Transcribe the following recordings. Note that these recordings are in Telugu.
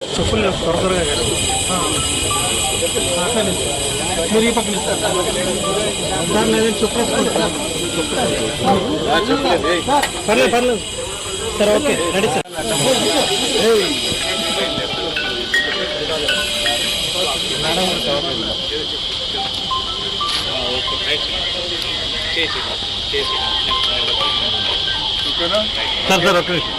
చెప్పులు లేవు త్వర త్వరగా మీరు ఈ పక్కన ఇస్తారు. దాని మీద చెప్పు పర్లేదు పర్లేదు. సరే okay ready sir. Sir sir ఒక్క నిమిషం.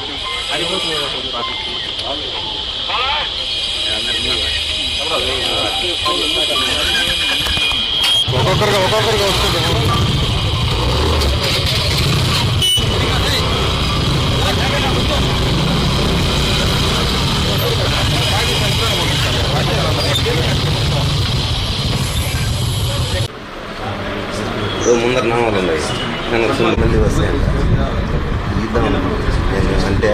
ఒక్కొక్కరుగా ఒక్కొక్కరుగా వస్తుంది ఓ ముందర నామాలు ఉన్నాయి నేను వచ్చిన మళ్ళీ వస్తాను ఇద్దాం నేను అంటే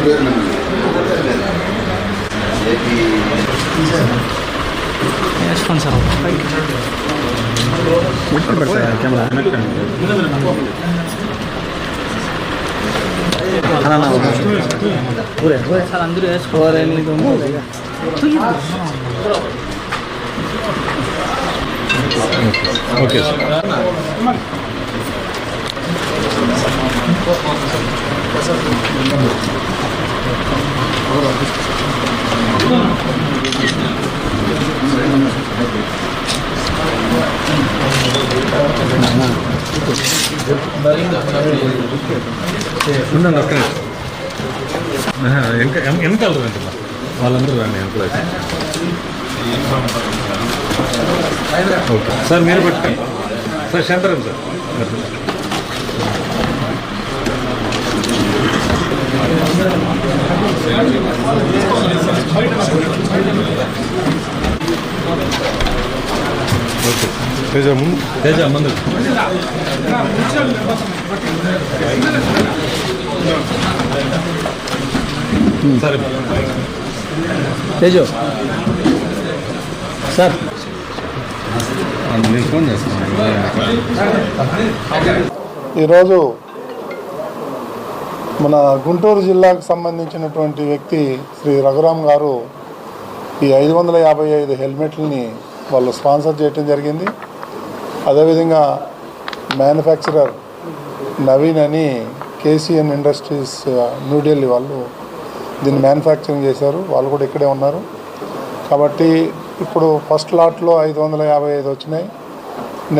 అసలు అంటే వేసుకోండి సార్ కెమెరా సార్ అందరూ వేసుకోవాలి ఓకే సార్ ఉండండి ఒక్క నిమిషం. ఆహా, వెనక వెనక- వెనకాల వాళ్ళందరూ రండి వెనకాల ఓకే. సార్ మీరు పెట్టుకోండి sir Shankaram sir. Thank you. Okay Teja ముందు తేజ ముందు సరే తేజు సార్ నేను ఫోన్ చేస్తాను ఈరోజు మన గుంటూరు జిల్లాకు సంబంధించినటువంటి వ్యక్తి శ్రీ రఘురామ్ గారు ఈ ఐదు వందల యాభై ఐదు హెల్మెట్లని వాళ్ళు స్పాన్సర్ చేయటం జరిగింది. అదేవిధంగా మ్యానుఫ్యాక్చరర్ నవీన్ అని కేసీఎన్ ఇండస్ట్రీస్ న్యూఢిల్లీ వాళ్ళు దీన్ని మ్యానుఫ్యాక్చరింగ్ చేశారు. వాళ్ళు కూడా ఇక్కడే ఉన్నారు. కాబట్టి ఇప్పుడు ఫస్ట్ లాట్లో ఐదు వందల యాభై ఐదు వచ్చినాయి.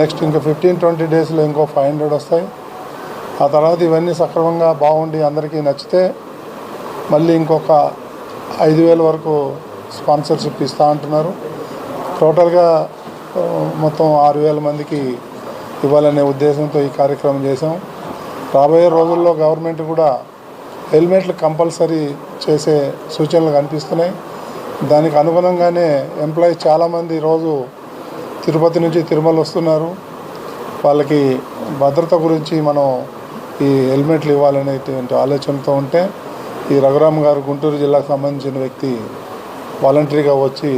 నెక్స్ట్ ఇంకా ఫిఫ్టీన్ ట్వంటీ డేస్లో ఇంకో ఫైవ్ హండ్రెడ్ వస్తాయి. ఆ తర్వాత ఇవన్నీ సక్రమంగా బాగుండి అందరికీ నచ్చితే మళ్ళీ ఇంకొక ఐదు వేల వరకు స్పాన్సర్షిప్ ఇస్తూ అంటున్నారు. టోటల్గా మొత్తం ఆరు వేల మందికి ఇవ్వాలనే ఉద్దేశంతో ఈ కార్యక్రమం చేసాం రాబోయే రోజుల్లో గవర్నమెంట్ కూడా హెల్మెట్లు కంపల్సరీ చేసే సూచనలు కనిపిస్తున్నాయి. దానికి అనుగుణంగానే ఎంప్లాయీస్ చాలామంది రోజు తిరుపతి నుంచి తిరుమల వస్తున్నారు. వాళ్ళకి భద్రత గురించి మనం ఈ హెల్మెట్లు ఇవ్వాలనేటువంటి ఆలోచనతో ఉంటే ఈ రఘురామ్ గారు గుంటూరు జిల్లాకు సంబంధించిన వ్యక్తి వాలంటరీగా వచ్చి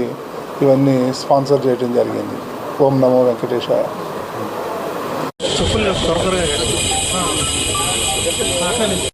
ఇవన్నీ స్పాన్సర్ చేయడం జరిగింది. ఓం నమో వెంకటేశాయ. చెప్పులు